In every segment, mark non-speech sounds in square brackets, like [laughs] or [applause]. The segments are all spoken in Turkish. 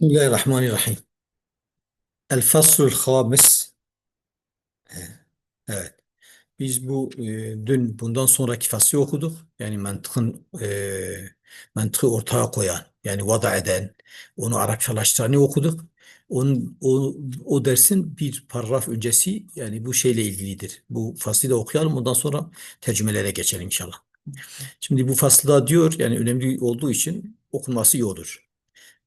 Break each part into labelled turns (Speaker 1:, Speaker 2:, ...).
Speaker 1: Bismillahirrahmanirrahim. El faslul hamis. Evet. Biz bu e, dün bundan sonraki faslı okuduk. Yani mantıkın e, mantığı ortaya koyan, yani vada eden, onu Arapçalaştıranı okuduk. Onun, o, o dersin bir paragraf öncesi yani bu şeyle ilgilidir. Bu faslı da okuyalım ondan sonra tercümelere geçelim inşallah. Şimdi bu fasılda diyor yani önemli olduğu için okunması iyi olur.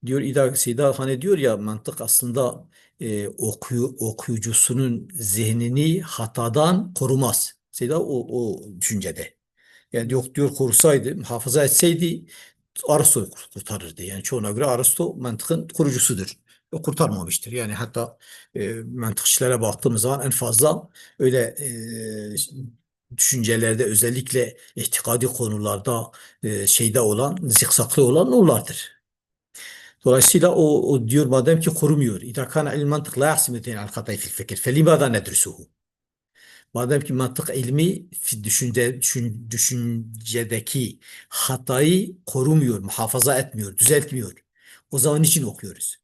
Speaker 1: Diyor İda Seyda Hane diyor ya mantık aslında e, okuyu, okuyucusunun zihnini hatadan korumaz. Seyda o, o düşüncede. Yani yok diyor korusaydı, hafıza etseydi Aristo kurtarırdı. Yani çoğuna göre Aristo mantıkın kurucusudur. O kurtarmamıştır. Yani hatta e, mantıkçılara baktığımız zaman en fazla öyle e, düşüncelerde özellikle itikadi konularda e, şeyde olan, zikzaklı olan onlardır. Dolayısıyla o, o diyor madem ki korumuyor. İzâ kâne ilm mantık la yahsimeten al hatayı fil fikir. Felimâdâ nedrusuhu. Madem ki mantık ilmi düşünce, düşün, düşüncedeki hatayı korumuyor, muhafaza etmiyor, düzeltmiyor. O zaman için okuyoruz?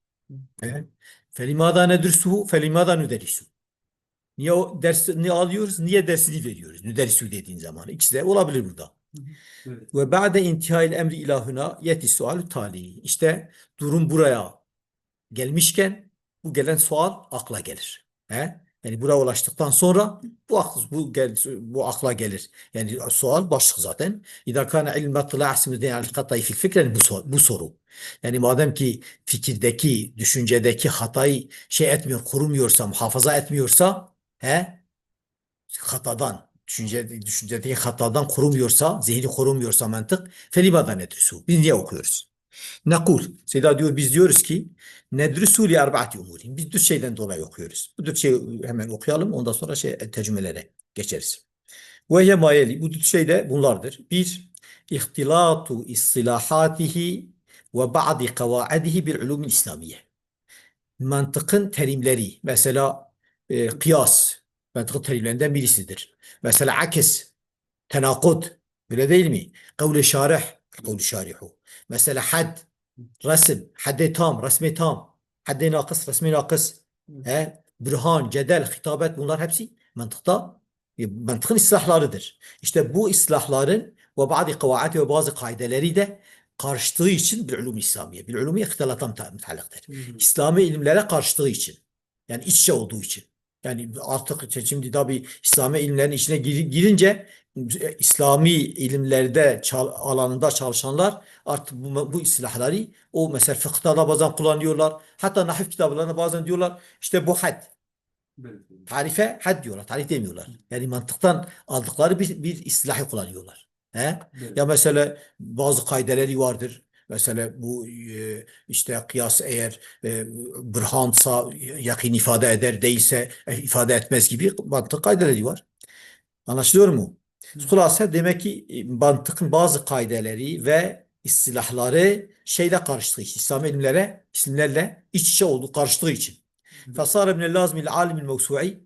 Speaker 1: Evet. Felimâdâ nedrusuhu, felimâdâ nüderisuhu. Niye o dersini alıyoruz? Niye dersini veriyoruz? Nüderisu dediğin zaman. İkisi de olabilir burada. Ve ba'de intihal emri ilahına yeti sual tali. İşte durum buraya gelmişken bu gelen sual akla gelir. He? Yani buraya ulaştıktan sonra bu akl, bu gel, bu akla gelir. Yani sual başlık zaten. İza kana ilm hatayı fil fikren bu soru, bu soru. Yani madem ki fikirdeki, düşüncedeki hatayı şey etmiyor, korumuyorsa, muhafaza etmiyorsa, he? Hatadan, düşünce, düşüncedeki hatadan korumuyorsa, zihni korumuyorsa mantık, felibada nedrisu. Biz niye okuyoruz? Nakul. Seda diyor biz diyoruz ki nedrisu li arbaati umurin. Biz dört şeyden dolayı okuyoruz. Bu dört şeyi hemen okuyalım. Ondan sonra şey tercümelere geçeriz. Ve ye mayeli. Bu dört şey de bunlardır. Bir, ihtilatu istilahatihi ve ba'di kavaadihi bil ulumin İslamiye. Mantıkın terimleri. Mesela e, kıyas. Mantıkın terimlerinden birisidir. Mesela akes. Tenakud. Öyle değil mi? Kavle şarih. Kavle şarihu. Mesela had, resim, hadde tam, resmi tam, hadde nakıs, resmi nakıs, he, bürhan, cedel, hitabet bunlar hepsi mantıkta mantıkın islahlarıdır. İşte bu islahların ve bazı kavaati ve bazı kaideleri de karıştığı için bir ulum İslamiye. Bir ulum ihtilata müteallıktır. İslami ilimlere karıştığı için. Yani iç içe olduğu için. Yani artık şimdi tabi İslami ilimlerin içine girince İslami ilimlerde çal, alanında çalışanlar artık bu, bu istilahları o mesela fıkıhta da bazen kullanıyorlar. Hatta nahif kitaplarında bazen diyorlar işte bu had. Tarife had diyorlar. Tarif demiyorlar. Yani mantıktan aldıkları bir, bir istilahı kullanıyorlar. He? Ya mesela bazı kaideleri vardır. Mesela bu e, işte kıyas eğer e, bırhansa yakin ifade eder değilse e, ifade etmez gibi mantık kaideleri var. Anlaşılıyor mu? Hulasa demek ki mantıkın bazı kaideleri ve istilahları şeyle karıştığı için, İslam ilimlere, isimlerle iç içe oldu, karıştığı için. Fasara minel lazmil alimil mevsu'i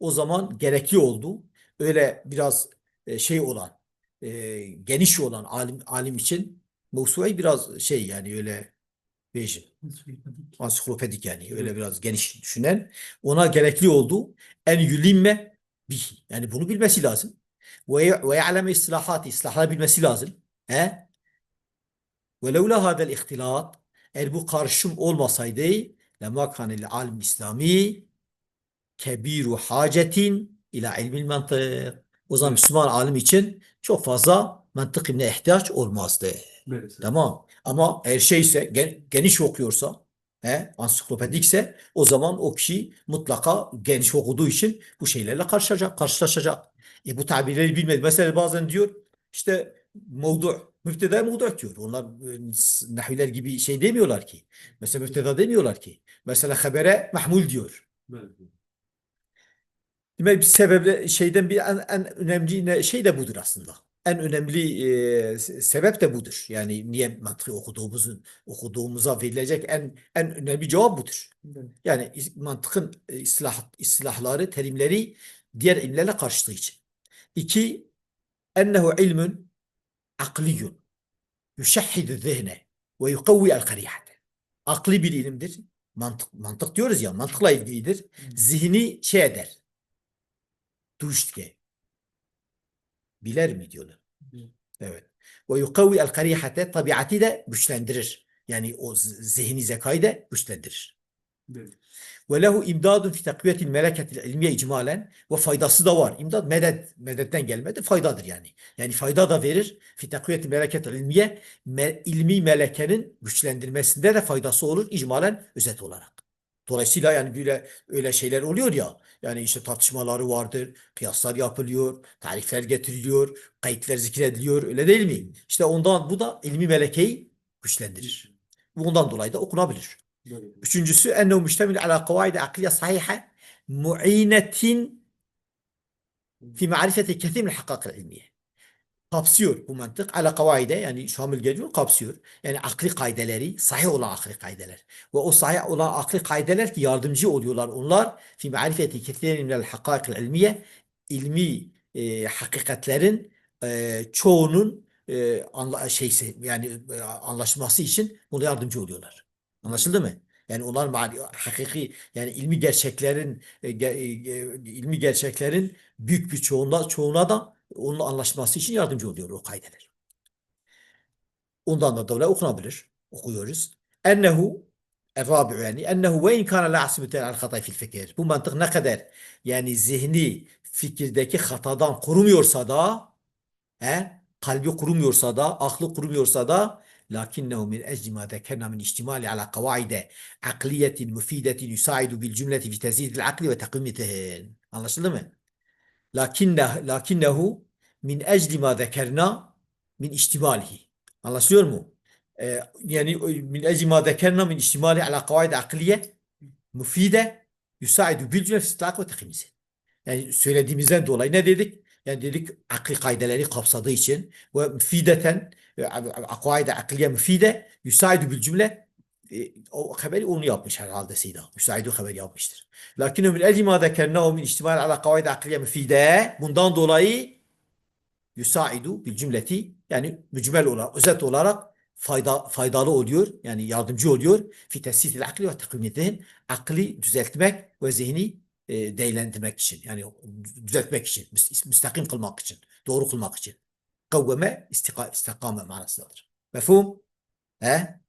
Speaker 1: o zaman gerekli oldu. Öyle biraz şey olan, geniş olan alim, alim için mevsu'i biraz şey yani öyle Vision. Ansiklopedik yani öyle biraz geniş düşünen. Ona gerekli oldu. En yülimme bihi. Yani bunu bilmesi lazım. Ve ve ya'leme istilahat. İslahları bilmesi lazım. He? Ve levla hadel ihtilat eğer bu karışım olmasaydı lema kanil alim İslami kebiru hacetin ila ilmil mantık. O zaman Müslüman alim için çok fazla mantık ilmine ihtiyaç olmazdı.
Speaker 2: Evet.
Speaker 1: Tamam. Ama eğer şeyse gen- geniş okuyorsa he, ansiklopedikse o zaman o kişi mutlaka geniş okuduğu için bu şeylerle karşılaşacak, karşılaşacak. E bu tabirleri bilmedi. Mesela bazen diyor işte mevdu, müfteda mevdu diyor. Onlar e, nahviler gibi şey demiyorlar ki. Mesela müfteda demiyorlar ki. Mesela habere mahmul diyor.
Speaker 2: Evet.
Speaker 1: Demek bir sebeple şeyden bir en, en önemli ne- şey de budur aslında. En önemli e, se- sebep de budur. Yani niye mantığı okuduğumuzun okuduğumuza verilecek en en önemli cevap budur. Yani mantıkın islah, islahları, terimleri diğer ilimlerle karşıtığı için. İki, ennehu ilmun akliyun yuşehhidu zihne ve yukavvi el karihate. akli bir ilimdir. Mantık, mantık diyoruz ya, mantıkla ilgilidir. Zihni şey eder. Duştke. Biler mi diyorlar. Evet. Ve yukavvi el karihate tabiatı da güçlendirir. Yani o zihni zekayı da güçlendirir. Ve lehu imdadun fi takviyetil meleketil ilmiye icmalen ve faydası da var. İmdad medet, medetten gelmedi faydadır yani. Yani fayda da verir. Fi takviyetil meleketil ilmiye me- ilmi melekenin güçlendirmesinde de faydası olur icmalen özet olarak. Dolayısıyla yani böyle öyle şeyler oluyor ya. Yani işte tartışmaları vardır, kıyaslar yapılıyor, tarifler getiriliyor, kayıtlar zikrediliyor öyle değil mi? İşte ondan bu da ilmi melekeyi güçlendirir. Bundan dolayı da okunabilir. Üçüncüsü ennehu müştemil ala kavaide akliye sahihe mu'inetin fi marifeti min hakakil ilmiye. Kapsıyor bu mantık. Ala kavaide yani şamil geliyor kapsıyor. Yani akli kaideleri sahih olan akli kaideler. Ve o sahih olan akli kaideler ki yardımcı oluyorlar onlar. Fi marifeti kethir min hakakil ilmiye ilmi e, hakikatlerin e, çoğunun e, anla, şeysi yani e, anlaşılması için buna yardımcı oluyorlar. Anlaşıldı mı? Yani onlar mani, hakiki yani ilmi gerçeklerin e, e, ilmi gerçeklerin büyük bir çoğuna çoğuna da onunla anlaşması için yardımcı oluyor o kaideler. Ondan da dolayı okunabilir. Okuyoruz. Ennehu الرابع yani ennehu ve in kana la asmeten al hatay fil fikir. Bu mantık ne kadar yani zihni fikirdeki hatadan korumuyorsa da he, kalbi kurumuyorsa da, aklı kurumuyorsa da lakinnehu min ecli ma zekerna min ihtimali ala kavaide akliyetin müfidetin yusaidu bil cümleti fi tezidil akli ve takvimitihin. Anlaşıldı mı? Lakinne, lakinnehu min ecli ma zekerna min ihtimalihi. Anlaşılıyor mu? Ee, yani min ecli ma zekerna min ihtimali ala kavaide akliye müfide yusaidu bil akli ve takvimitihin. Yani söylediğimizden dolayı ne dedik? Yani dedik akli kaideleri kapsadığı için ve müfideten akvaide akliye müfide yusaidu bil cümle e, o haberi onu yapmış herhalde Seyda. Müsaidu haberi yapmıştır. Lakin min ecli ma zekernahu min ihtimal ala kavaide akliye müfide bundan dolayı yusaidu bil cümleti yani mücmel olarak özet olarak fayda faydalı oluyor yani yardımcı oluyor fi tesisil akli ve takvimiyetihin akli düzeltmek ve zihni e, değerlendirmek için yani düzeltmek için müs- müstakim kılmak için doğru kılmak için kavveme istika, istikame manasındadır. Mefhum? He?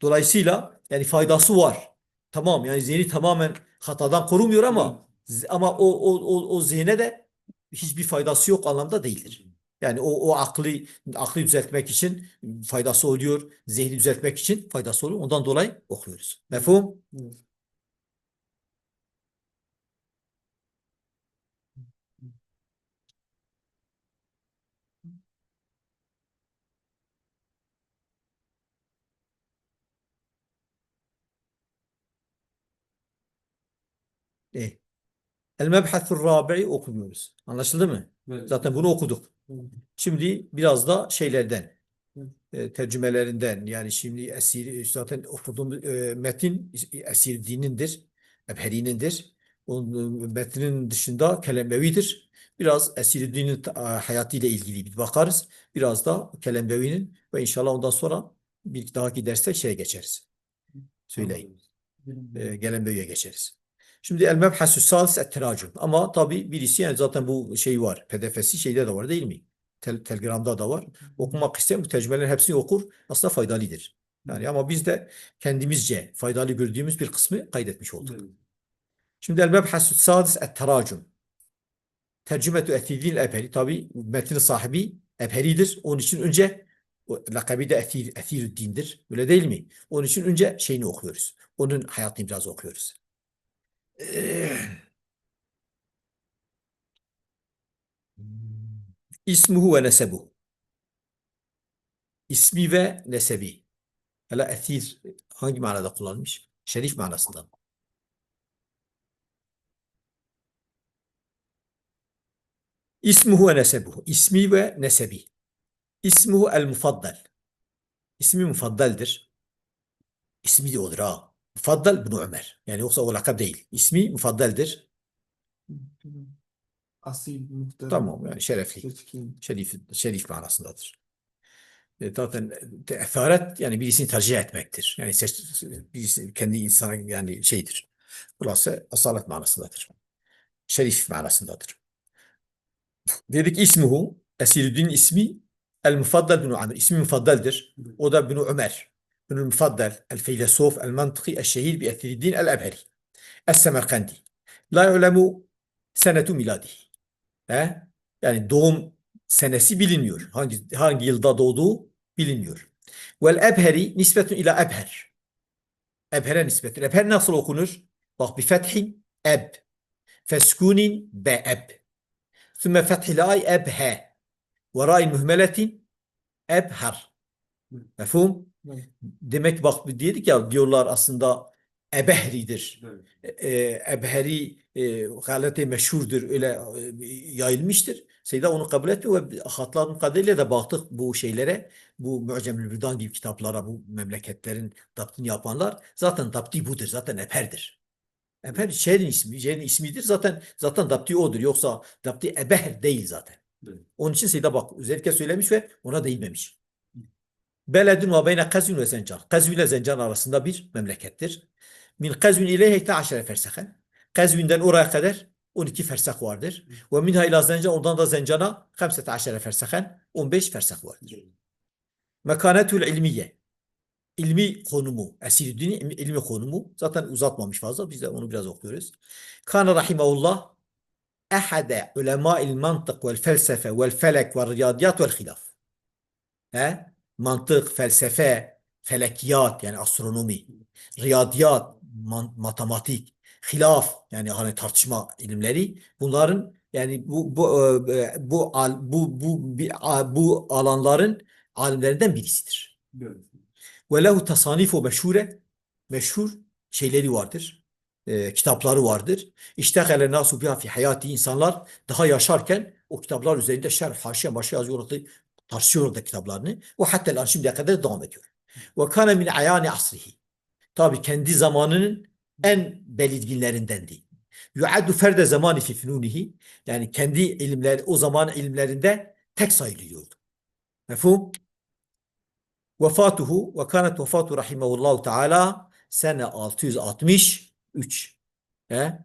Speaker 1: Dolayısıyla yani faydası var. Tamam yani zihni tamamen hatadan korumuyor ama ama o o o, o zihne de hiçbir faydası yok anlamda değildir. Yani o o aklı aklı düzeltmek için faydası oluyor, zihni düzeltmek için faydası oluyor. Ondan dolayı okuyoruz. Mefhum? E. El mebhathur rabi'i okumuyoruz. Anlaşıldı mı? Zaten bunu okuduk. Şimdi biraz da şeylerden, e, tercümelerinden yani şimdi esir zaten okuduğum e, metin esir dinindir, Ebheri'nindir. Onun metnin dışında Kelembevi'dir. Biraz esir dinin hayatıyla ilgili bir bakarız. Biraz da Kelembevi'nin ve inşallah ondan sonra bir dahaki derste şeye geçeriz. Söyleyeyim. E, Gelenbevi'ye geçeriz. Şimdi el mebhasü salis et teracüm. Ama tabii birisi yani zaten bu şey var. PDF'si şeyde de var değil mi? Tel, Telegram'da da var. Okumak isteyen bu tercümelerin hepsini okur. Aslında faydalıdır. Yani ama biz de kendimizce faydalı gördüğümüz bir kısmı kaydetmiş olduk. Şimdi el mebhasü sadis et teracüm. Tercümetü etidil ebheri. Tabii metnin sahibi ebheridir. Onun için önce lakabı da Ethir, Ethirüddin'dir. Öyle değil mi? Onun için önce şeyini okuyoruz. Onun hayatını biraz okuyoruz. İsmuhu ve nesebuhu. İsmi ve nesebi. Hala ethir hangi manada kullanılmış? Şerif manasında. İsmuhu ve nesebuhu. İsmi ve nesebi. İsmuhu el mufaddal. İsmi mufaddaldir. İsmi de odur ha. Mufaddal bin Ömer. Yani yoksa o lakap değil. İsmi mufaddaldir.
Speaker 2: Asil, muhterem,
Speaker 1: Tamam yani şerefli.
Speaker 2: seçkin.
Speaker 1: Şerif, şerif manasındadır. E, zaten esaret yani birisini tercih etmektir. Yani seç, birisi kendi insan yani şeydir. Burası asalet manasındadır. Şerif manasındadır. Dedik ismuhu Esiruddin ismi El Mufaddal bin Amr. İsmi Mufaddal'dir. O da bin Ömer. Mantıki El Şehir bi Esiruddin El Ebheri. Es Semerkandi. La yu'lemu senetu miladihi. He? Yani doğum senesi bilinmiyor. Hangi hangi yılda doğduğu bilinmiyor. Vel ebheri nispetun ila ebher. Ebhere nispetun. Ebher nasıl okunur? Bak bir fethin eb. Feskunin be eb. Sümme fethil ay ebhe. Ve ra'in mühmeletin ebher. Mefhum? Demek bak dedik ya diyorlar aslında ebehridir.
Speaker 2: Evet.
Speaker 1: e, ebheri e, galete meşhurdur öyle e, yayılmıştır. Seyda onu kabul etmiyor ve hatların kadarıyla da baktık bu şeylere bu Mu'cemül Büldan gibi kitaplara bu memleketlerin daptını yapanlar zaten dapti budur zaten ebherdir. Ebher şehrin ismi, şehrin ismidir zaten zaten dapti odur yoksa dapti ebeher değil zaten.
Speaker 2: Evet.
Speaker 1: Onun için Seyda bak özellikle söylemiş ve ona değinmemiş. Beledun ve beyne Kazvin ve Zencan. Kazvin ile Zencan arasında bir memlekettir. Min Kazvin ileyhe 12 fersahen. Kazvin'den oraya kadar 12 fersah vardır. Ve minha ila Zencan oradan da Zencan'a 15 fersahen 15 fersah vardır. Mekanetul ilmiye. İlmi konumu, Esiruddin'in ilmi konumu zaten uzatmamış fazla. Biz de onu biraz okuyoruz. Kana rahimahullah ehade ulema'il mantık vel felsefe vel felek vel riyadiyat vel hilaf. He? Mantık, felsefe, felekiyat yani astronomi, riyadiyat, matematik, hilaf yani hani tartışma ilimleri bunların yani bu bu e, bu al- bu bu a- bu alanların alimlerinden birisidir. Ve lehu tasanifu meşhure meşhur şeyleri vardır. e, kitapları vardır. İştegale nasu biha fi hayati insanlar daha yaşarken o kitaplar üzerinde şerh, haşiye, başa yazıyorlardı. Tartışıyorlardı kitaplarını. Ve hatta lan şimdiye kadar devam ediyor. Ve kana min ayani asrihi. Tabi kendi zamanının en belirginlerindendi. Yuaddu ferde zamani fi fünunihi. Yani kendi ilimler, o zaman ilimlerinde tek sayılıyordu. Mefhum? Vefatuhu ve kanet vefatu rahimahullahu teala sene 663. He?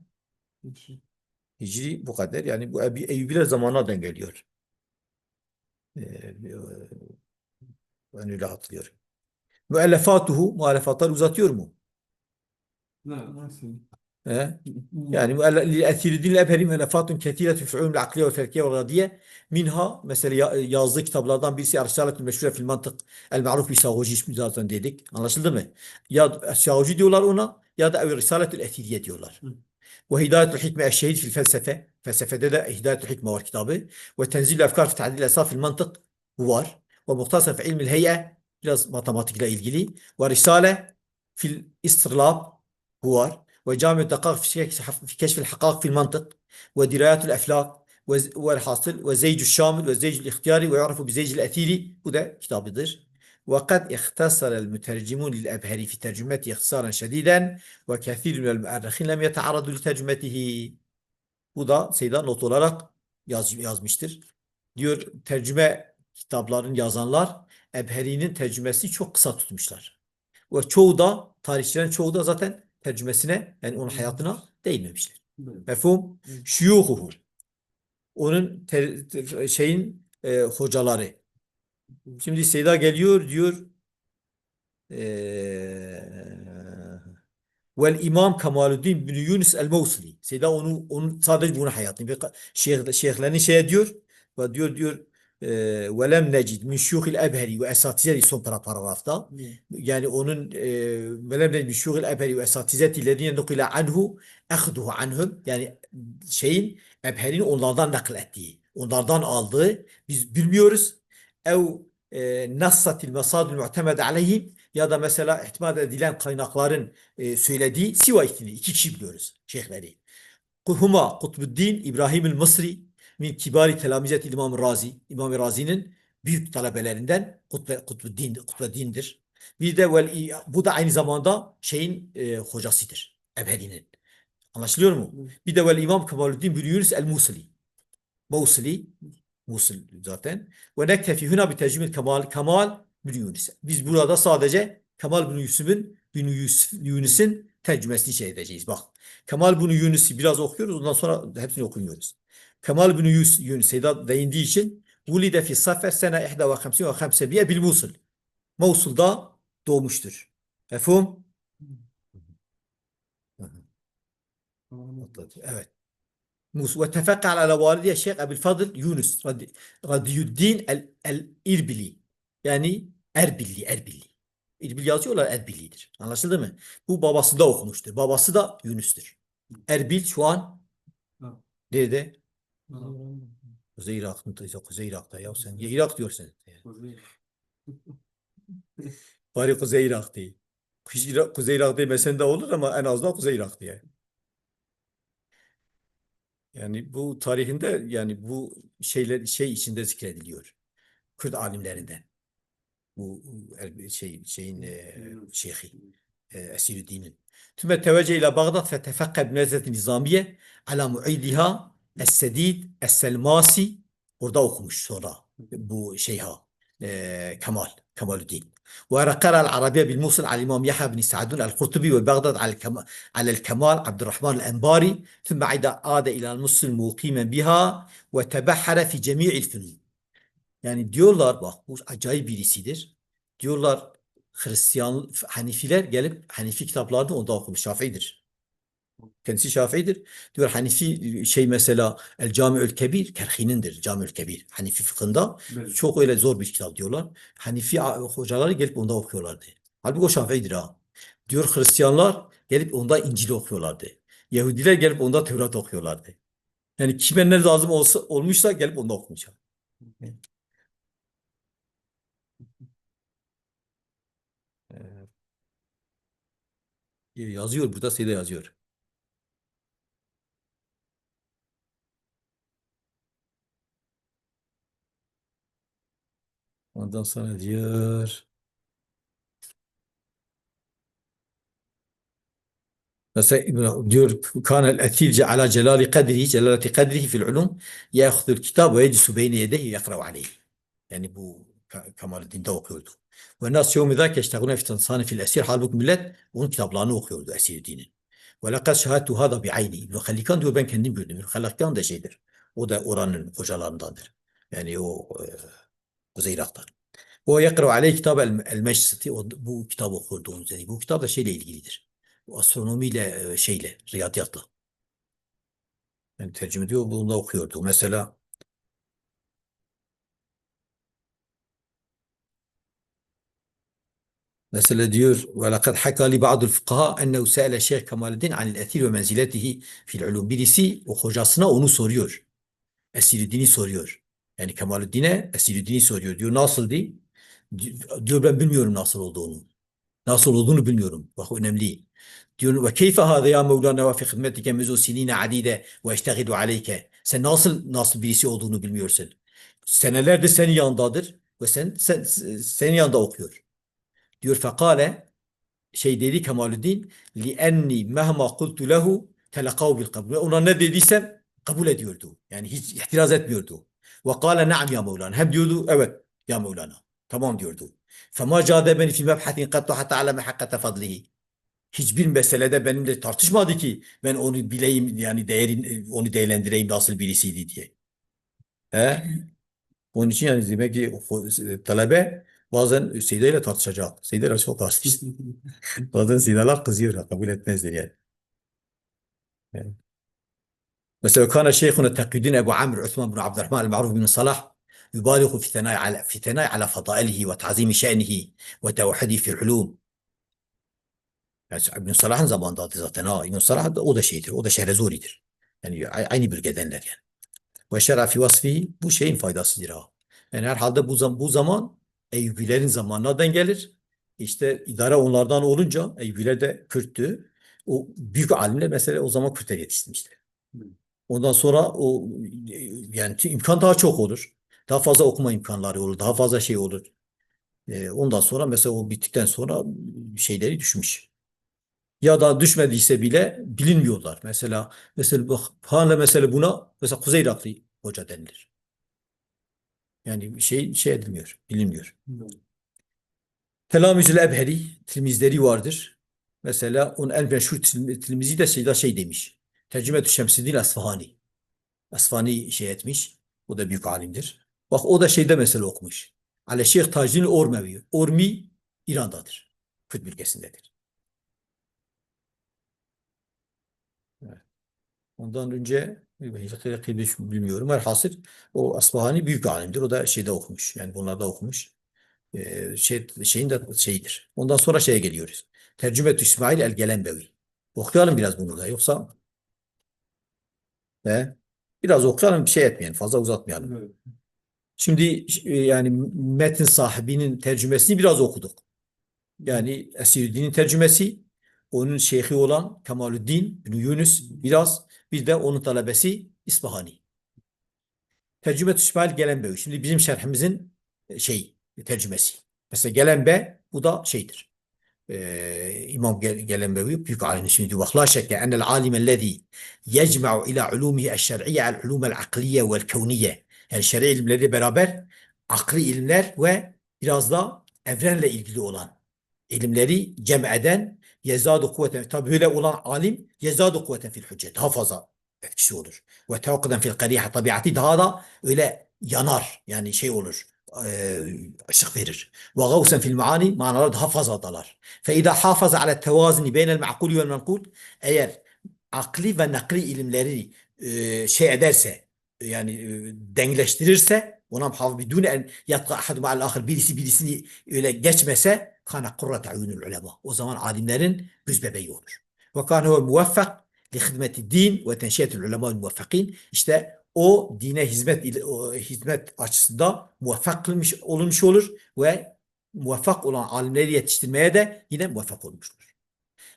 Speaker 1: Hicri bu kadar. Yani bu Ebi, Eyyubiler zamanına denk geliyor. Öyle hatırlıyorum. Müellefatuhu muhallefatlar uzatıyor mu? He? Yani Esiruddin el-Ebheri müellefatun ketiretun fi ulumul akliye ve felkiye ve radiye minha mesela ya- yazdığı kitaplardan birisi Ersaletül Meşhure fil Mantık el Ma'ruf bi ismi zaten dedik. Anlaşıldı mı? Ya Şavuci diyorlar ona ya da Risaletül Ethiriye diyorlar.
Speaker 2: Hı.
Speaker 1: وهداية الحكمة الشهيد في الفلسفة. فلسفة ده هداية الحكمة والكتابة. وتنزيل الأفكار في تعديل أساس المنطق هوار ومختصر في علم الهيئة بلاز ماتماتيك ilgili ورسالة في الاسترلاب وار هوار وجامع الدقائق في كشف الحقائق في المنطق. ودرايات الأفلاك والحاصل. وزيج الشامل. وزيج الاختياري. ويعرف بزيج الأثيري. وده كتاب kitabıdır. وقد اختصر المترجمون للأبهري في ترجمته اختصارا شديدا وكثير من المؤرخين لم يتعرضوا لترجمته Bu da Seyda not olarak yaz, yazmıştır. Diyor tercüme kitapların yazanlar Ebheri'nin tercümesini çok kısa tutmuşlar. Ve çoğu da tarihçilerin çoğu da zaten tercümesine yani onun hayatına değinmemişler.
Speaker 2: Evet.
Speaker 1: Mefhum?
Speaker 2: Evet.
Speaker 1: Şuyuhuhu. Onun ter- ter- şeyin e, hocaları. Şimdi Seyda geliyor diyor Vel İmam Kemaluddin bin Yunus el-Mevsili. Seyda onu onun sadece bunu hayatını şeyh şeyhlerini şey diyor ve diyor diyor ve lem necid min şuyuhil ebheri ve esatizeli son para- paragrafta. Yani onun ve lem necid min şuyuhil ebheri ve esatizeti lezine nukile anhu ehduhu anhum. Yani şeyin Ebheri'nin onlardan naklettiği, onlardan aldığı biz bilmiyoruz. Ev e, nassatil mesadil mu'temede aleyhim ya da mesela ihtimal edilen kaynakların e, söylediği siva ikini iki kişi biliyoruz şeyhleri. Huma Kutbuddin İbrahim el-Mısri min kibari telamizet İmam Razi. İmam Razi'nin büyük talebelerinden Kutbe, Kutbuddin, Kutbuddin'dir. Bir de vel, bu da aynı zamanda şeyin e, hocasıdır. Ebheri'nin. Anlaşılıyor mu? Bir de vel İmam Kemaluddin bin Yunus el-Musili. Musili Musul zaten. Ve nektefi huna bi tercüme kemal kemal bin Yunus. Biz burada sadece Kemal bin Yusuf'un bin Yunus'un tercümesini şey edeceğiz. Bak Kemal bin Yunus'u biraz okuyoruz ondan sonra hepsini okumuyoruz. Kemal bin Yus, Yunus Sedat değindiği için Vulide fi Safer sene 51 ve 500 bil Musul. Musul'da doğmuştur. Mefhum? Atladı. Evet. Mus ve tefekkâ ala valideye Şeyh Ebu'l-Fadıl Yunus Radi- Radiyuddin el, el İrbili. Yani Erbilli, Erbilli. İrbil yazıyorlar Erbilli'dir. Anlaşıldı mı? Bu babası da okumuştur. Babası da Yunus'tur. Erbil şu an nerede? Kuzey Irak'ta, Kuzey Irak'ta ya sen. Ya Irak diyorsun.
Speaker 2: Kuzey.
Speaker 1: Bari Kuzey Irak değil. Hiç Irak, Kuzey Irak demesen de olur ama en azından Kuzey Irak diye. Yani bu tarihinde yani bu şeyler şey içinde zikrediliyor. Kürt alimlerinden. Bu e, şey şeyin e, şeyhi e, Esirüddin'in. Tüme tevece ile Bağdat ve tefekke bünezzetin nizamiye ala muidiha es-sedid es-selmasi orada okumuş sonra bu şeyha e, Kemal Kemaluddin وقرأ العربية بالموصل على الإمام يحيى بن سعدون القرطبي وبغداد على الكمال على الكمال عبد الرحمن الأنباري ثم عاد عاد إلى الموصل مقيما بها وتبحر في جميع الفنون yani diyorlar bak bu acayip birisidir. Diyorlar Hristiyan Hanifiler gelip Hanifi kitaplarını onda okumuş. Şafii'dir. Kendisi Şafii'dir. Diyor Hanifi şey mesela El Camiül Kebir Kerhi'nindir. Camiül Kebir. Hanifi fıkhında
Speaker 2: Evet.
Speaker 1: çok öyle zor bir kitap diyorlar. Hanifi hocaları gelip onda okuyorlardı. Halbuki o Şafii'dir ha. Diyor Hristiyanlar gelip onda İncil okuyorlardı. Yahudiler gelip onda Tevrat okuyorlardı. Yani kime ne lazım olsa, olmuşsa gelip onda okumuş. Ee, Yazıyor burada şeyde yazıyor. Ondan sonra diyor. Mesela diyor kanel etilce ala celali kadrihi celalati kadrihi fil ulum yahudul kitab ve yeclisu beyne yedehi yakra'u aleyh. Yani bu Kamalettin'de okuyordu. Ve nas yevmi zâke iştegûne fitansâni fil esir. Halbuki millet onun kitaplarını okuyordu esir dinin. Ve lekad şahatu hâda bi'ayni. İbn-i Halikan diyor ben kendim gördüm. İbn-i Halikan da şeydir. O da oranın hocalarındandır. Yani o e, Kuzey Irak'tan. O yakra aleyh kitap el meclisi bu kitabı okuduğunuz yani bu kitap da şeyle ilgilidir. Bu astronomiyle e, şeyle riyadiyatla. Yani tercüme ediyor bunu da okuyordu. Mesela Mesela diyor ve lakad haka li ba'dul fukaha ennehu se'ele Şeyh Kemalettin anil etil ve menziletihi fil ulum. Birisi o hocasına onu soruyor. Esiruddin'i soruyor. Yani Kemaluddin'e Esiruddin'i soruyor. Diyor nasıl değil? Diyor ben bilmiyorum nasıl olduğunu. Nasıl olduğunu bilmiyorum. Bak önemli. Diyor ve keyfe hâze ya Mevlana ve fi hizmetike mezu sinine adide ve eştegidu aleyke. Sen nasıl nasıl birisi olduğunu bilmiyorsun. Senelerdir senin yanındadır ve sen, sen senin yanında okuyor. Diyor fekale şey dedi Kemaluddin li enni mehma kultu lehu telakav bil kabul. Ona ne dediysem kabul ediyordu. Yani hiç itiraz etmiyordu. Ve kâle na'am ya Mevlana. Hem diyordu evet ya Mevlana. Tamam diyordu. Fema cadebeni fi mebhatin kattu hatta aleme hakkate fadlihi. Hiçbir meselede benimle tartışmadı ki ben onu bileyim yani değerin onu değerlendireyim nasıl birisiydi diye. He? Onun için yani demek ki talebe bazen Seyde'yle tartışacak. Seyde'yle çok tartışır. [laughs] Bazen Seyde'ler kızıyor. Kabul etmezler yani. Yani. Mesela كان شيخنا تقي الدين أبو عامر عثمان بن عبد الرحمن المعروف بن صلاح يبالغ في الثناء على في الثناء على فضائله وتعظيم شأنه وتوحده في العلوم. Yani İbn Salah'ın zamanında zaten ha İbn Salah da o da şeydir. O da Şehrezuri'dir. Yani a- aynı bölgedenler yani. Ve şer'a fi vasfi bu şeyin faydasıdır ha. Yani herhalde bu zaman bu zaman Eyyubilerin zamanına denk gelir. İşte idare onlardan olunca Eyyubiler de Kürttü. O büyük alimler mesela o zaman Kürt'e yetiştirmişler. Ondan sonra o yani imkan daha çok olur. Daha fazla okuma imkanları olur. Daha fazla şey olur. E, ondan sonra mesela o bittikten sonra şeyleri düşmüş. Ya da düşmediyse bile bilinmiyorlar. Mesela mesela bak hala mesela buna mesela Kuzey Iraklı hoca denilir. Yani şey şey edilmiyor, bilinmiyor. Telamüzül Ebheri tilmizleri vardır. Mesela onun en meşhur til- tilmizi de şeyda şey demiş. Tercüme-i Şemsiddin Asfahani. Asfahani şey etmiş. O da büyük alimdir. Bak o da şeyde mesela okumuş. Ale Şeyh Tacuddin Ormevi. Ormi İran'dadır. Kürt bölgesindedir. Evet. Ondan önce bilmiyorum. Velhasıl o Asfahani büyük alimdir. O da şeyde okumuş. Yani bunlarda okumuş. Ee, şey, şeyin de şeyidir. Ondan sonra şeye geliyoruz. Tercüme-i İsmail el-Gelenbevi. Okuyalım biraz bunu da. Yoksa he? Biraz okuyalım bir şey etmeyelim. Fazla uzatmayalım.
Speaker 2: Evet.
Speaker 1: Şimdi e, yani metin sahibinin tercümesini biraz okuduk. Yani Esiruddin'in tercümesi, onun şeyhi olan Kemaluddin bin Yunus biraz, bir de onun talebesi İsfahani. Tercüme-i İsmail Gelenbevi. Şimdi bizim şerhimizin e, şey tercümesi. Mesela Gelenbe bu da şeydir. İmam Gel- Gelenbevi büyük alim şimdi. La şekke enel alimellezî yecma'u ila ulumihi eşşer'iyye el ulumel akliye vel kevniye. Yani şer'i ilimleri beraber akli ilimler ve biraz da evrenle ilgili olan ilimleri cem eden yezadu kuvveten tabi böyle olan alim yezadu kuvveten fil hüccet daha fazla etkisi olur. Ve tevakkudan fil kariha tabiatı daha da öyle yanar yani şey olur ışık verir. Ve gavsen fil maani manalar daha fazla dalar. Fe idâ hafaza ala tevazini beynel ma'kul vel menkul eğer akli ve nakli ilimleri e, şey ederse yani e, dengleştirirse ona hav bidun en yatka ahadu ma'al ahir birisi birisini öyle geçmese kana kurrate uyunul ulema. O zaman alimlerin göz bebeği olur. Ve kana huve muvaffak li hizmeti din ve tenşiyetul ulema muvaffakin. İşte o dine hizmet ile- o hizmet açısından muvaffak kılmış olmuş olur ve muvaffak olan alimleri yetiştirmeye de yine muvaffak olmuştur.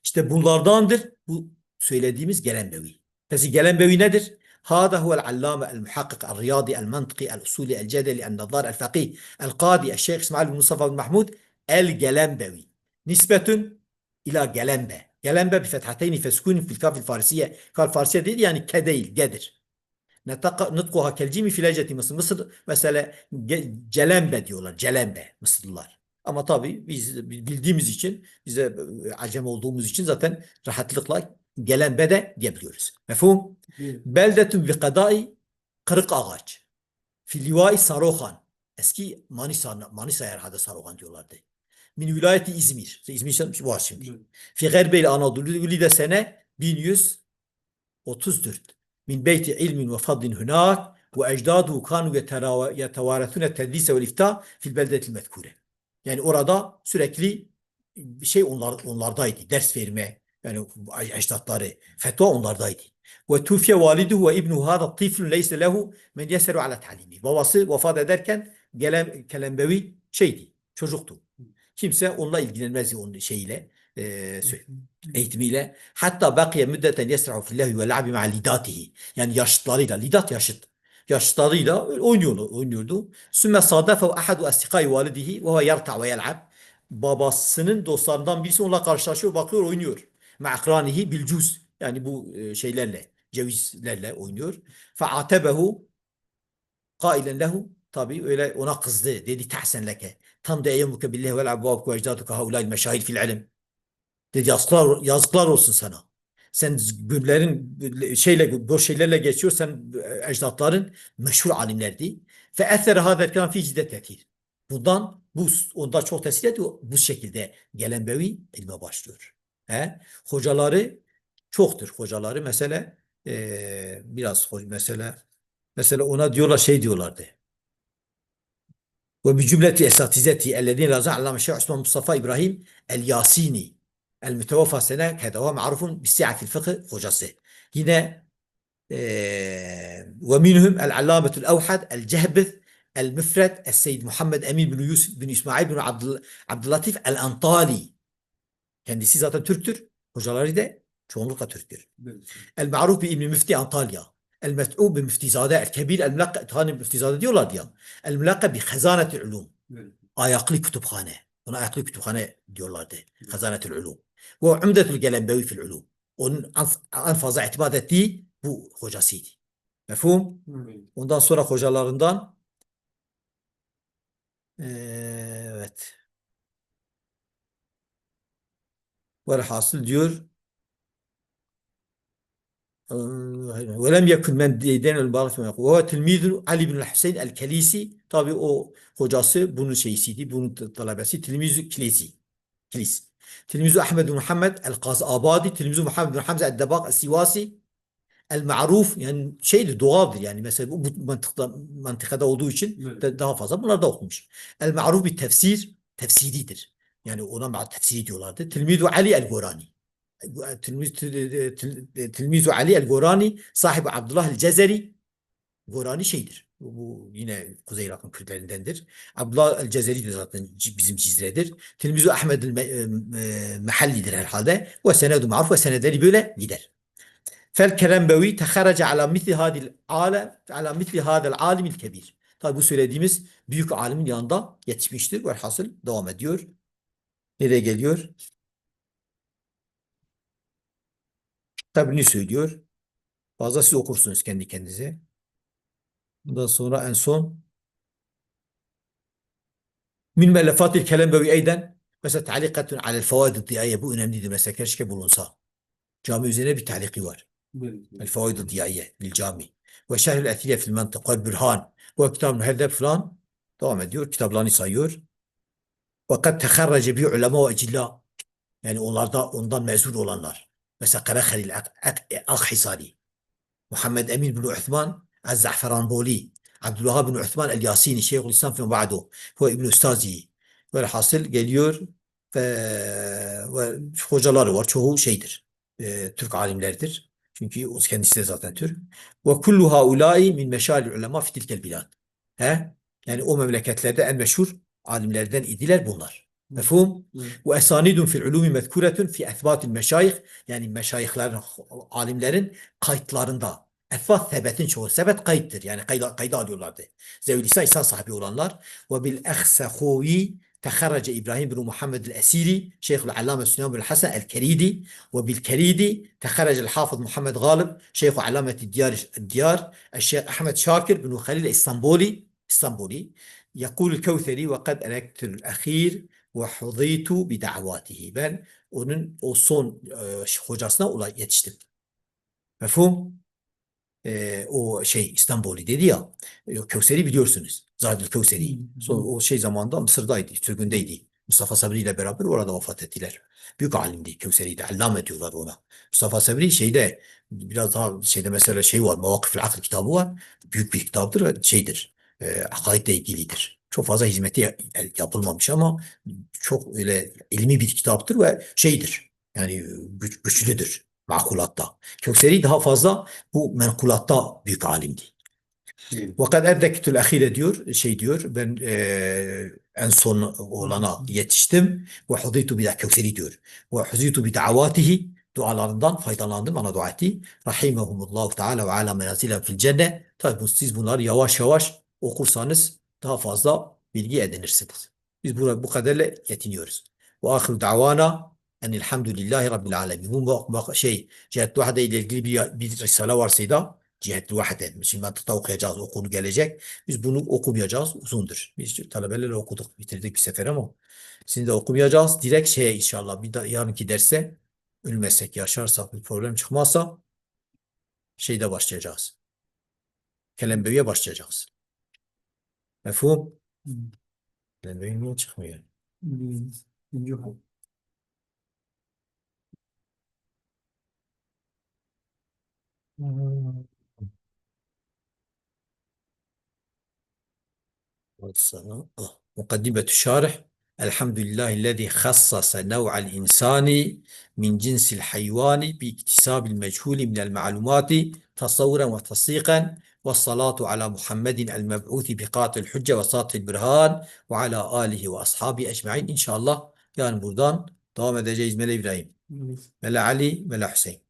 Speaker 1: İşte bunlardandır bu söylediğimiz Gelenbevi. Peki Gelenbevi nedir? هذا هو العلامة المحقق الرياضي المنطقي الأصولي الجدلي النظار الفقيه القاضي الشيخ إسماعيل بن مصطفى بن محمود الجلنبوي نسبة إلى جلنبة جلنبة بفتحتين فسكون في الكاف الفارسية كاف الفارسية değil yani ke değil gedir. Nutkuha kelcimi fileceti Mısır. Mısır mesela celembe diyorlar. Celembe Mısırlılar. Ama tabii biz bildiğimiz için, bize acem olduğumuz için zaten rahatlıkla gelembe de diyebiliyoruz. Mefhum? Beldetun bi kadai kırık ağaç. Filivai Sarohan. Eski Manisa, Manisa herhalde Sarohan diyorlardı. Min vilayeti İzmir. İzmir var şimdi. Fi Gerbeyli Anadolu de sene 1134. Min beyti ilmin ve fadlin hunak ve ecdaduhu kanu yetevarathune tedlise ve ifta fil beldetil mezkure. Yani orada sürekli bir şey onlar, onlardaydı. Ders verme, yani ecdatları, fetva onlardaydı. Ve tufiye validuhu ve ibnuhu hada tiflun leyse lehu men yeseru ala talimi. Babası vefat ederken gelen Kelembevi şeydi, çocuktu. Kimse onunla ilgilenmezdi onun şeyiyle, e, eğitimiyle. Hatta bakiye müddeten yesra'u fillahi ve la'bi ma'a lidatihi. Yani yaşıtlarıyla, lidat yaşıt. Yaşıtlarıyla oynuyordu, oynuyordu. Sümme sadafehu ahadu asdikai validihi ve huve yerta ve yel'ab. Babasının dostlarından birisi onunla karşılaşıyor, bakıyor, oynuyor. Ma'akranihi bil cüz. Yani bu şeylerle, cevizlerle oynuyor. Fe'atebehu kailen lehu. Tabi öyle ona kızdı. Dedi tahsen leke. Tam da eyyemuke billahi vel abbabku ve ecdaduka haulâil meşahil fil ilim. Dedi yazıklar, yazıklar olsun sana. Sen günlerin şeyle, boş şeylerle geçiyor. Sen e, ecdatların meşhur alimlerdi. Fe esere hâzel kelam fi ciddet. Bundan bu onda çok tesir ediyor. Bu şekilde Gelenbevi ilme başlıyor. He? Hocaları çoktur. Hocaları mesela eee, biraz mesela mesela ona diyorlar şey diyorlardı. Ve bi cümleti esatizeti ellezine razı allame Şeyh Osman Mustafa İbrahim el Yasini المتوفى سنة كذا هو معروف بسعة الفقه خجصه هنا آه، ومنهم العلامة الأوحد الجهبث المفرد السيد محمد أمين بن يوسف بن إسماعيل بن عبد عبد اللطيف الأنطالي. كان دي سيزاتا تركتر وجلاري ده شونلقة
Speaker 2: تركتر.
Speaker 1: المعروف بابن مفتي أنطاليا. المتعوب بمفتي زادة الكبير الملقى تاني بمفتي زادة دي ولادية الملقى بخزانة العلوم. آيقلي كتبخانة أنا آيقلي كتبخانة دي خزانة العلوم. Ve Umdetül Gelenbevi fil ulum. Onun en fazla itibat ettiği bu hocasıydı. Mefhum? Ondan sonra hocalarından evet velhasıl diyor velem yakın men denel barif ve huve tilmizu Ali bin Hüseyin el-Kelisi tabi o hocası bunun şeysiydi bunun talebesi tilmizu Kilisi Kilis تلميذ أحمد بن محمد القاص ابادي تلميذ محمد بن حمزة الدباق السواسي المعروف yani şeydi doğaldır yani mesela bu mantıkta mantıkada olduğu için
Speaker 2: evet.
Speaker 1: daha fazla bunlar da okumuş. El ma'ruf bir tefsir tefsididir. Yani ona ma tefsir diyorlardı. Tilmizu Ali el Gorani. Tilmizu Ali el Gorani sahibi Abdullah el Cezeri Gorani şeydir. Bu, yine Kuzey Irak'ın Kürtlerindendir. Abdullah el-Cezeri de zaten bizim Cizre'dir. Tilmizu Ahmed el-Mehallidir herhalde. Ve senedu maruf ve senedleri böyle gider. Fel Kerembevi teharaca ala misli hadil alem ala misli hadil alimil kebir. Tabi bu söylediğimiz büyük alimin yanında yetişmiştir. Velhasıl devam ediyor. Nereye geliyor? Tabi söylüyor. Fazla siz okursunuz kendi kendinize. Bundan sonra en son min melefatil kelam ve eyden mesela talikatun alel fevaid diyaye bu önemliydi mesela keşke bulunsa. Cami üzerine bir taliki var. El fevaid diyaye lil cami ve şerhül etiye fil mantıkal bürhan ve kitab mühelleb falan devam ediyor. Kitaplarını sayıyor. Fakat teharrece bir ulema ve ecilla yani onlarda ondan mezun olanlar. Mesela Karahalil Akhisari, Muhammed Emin bin Uthman الزعفرانبولي عبد الوهاب بن عثمان الياسيني شيخ الإسلام فيما بعده هو ابن أستاذه velhasıl geliyor ve, ve hocaları var. Çoğu şeydir. e, Türk alimlerdir. Çünkü o kendisi de zaten Türk. Ve kullu haulâi min meşâli ulema fi tilkel bilad. He? Yani o memleketlerde en meşhur alimlerden idiler bunlar. Mefhum?
Speaker 2: Evet.
Speaker 1: Ve esanidun fil ulumi mezkuretun fi ethbatil meşayih yani meşayihlerin, alimlerin kayıtlarında. esas sebetin çoğu. Sebet kayıttır. Yani kayda, kayda alıyorlardı. Zevlisa İsa sahibi olanlar. Ve bil ehsehuvi تخرج إبراهيم بن محمد الأسيري شيخ العلامة سنان بن الحسن الكريدي وبالكريدي تخرج الحافظ محمد غالب شيخ علامة الديار الديار الشيخ أحمد شاكر بن خليل الإسطنبولي إسطنبولي يقول الكوثري وقد اركت الأخير وحظيت بدعواته بل onun o son e, hocasına yetiştim. Mefhum? E, o şey İstanbul'i dedi ya. E, Kevser'i biliyorsunuz. Zadül Kevseri. Son, o şey zamanında Mısır'daydı, sürgündeydi. Mustafa Sabri ile beraber orada vefat ettiler. Büyük alimdi Kevseri'de. Allame diyorlar ona. Mustafa Sabri şeyde biraz daha şeyde mesela şey var. Mevakıf-ül Akıl kitabı var. Büyük bir kitaptır şeydir. E, akaidle ilgilidir. Çok fazla hizmeti ya- yapılmamış ama çok öyle ilmi bir kitaptır ve şeydir. Yani güç, güçlüdür makulatta. Kevseri daha fazla bu menkulatta büyük alimdi. Vakat erdekitül ahire diyor, şey diyor, ben eee, en son olana yetiştim. Huditu bi Kevseri diyor. Bi davatihi dualarından faydalandım ana dua etti. Rahimehumullahu Teala ve ala menazile fil cennet. Tabi siz bunları yavaş yavaş okursanız daha fazla bilgi edinirsiniz. Biz bu, bu kadarla yetiniyoruz. Ve ahiru davana enilhamdülillahi rabbil alemin. Bu şey cihet vahde ile ilgili bir, bir risale varsaydı cihetli vahde şimdi mantıkta okuyacağız o konu gelecek. Biz bunu okumayacağız uzundur. Biz talebelerle okuduk bitirdik bir sefer ama şimdi de okumayacağız. Direkt şeye inşallah bir da yarınki derse ölmezsek yaşarsak bir problem çıkmazsa şeyde başlayacağız. Kelembeviye başlayacağız. Mefhum?
Speaker 2: Hı.
Speaker 1: Kelembevi niye çıkmıyor?
Speaker 2: Hmm.
Speaker 1: والصلاة آه. مقدمة الشارح الحمد لله الذي خصص نوع الإنسان من جنس الحيوان باكتساب المجهول من المعلومات تصورا وتصديقا والصلاة على محمد المبعوث بقاطع الحجة وساطع البرهان وعلى آله وأصحابه أجمعين إن شاء الله يعني buradan devam edeceğiz İbrahim,
Speaker 2: Evet.
Speaker 1: Mele Ali, Mele Hüseyin.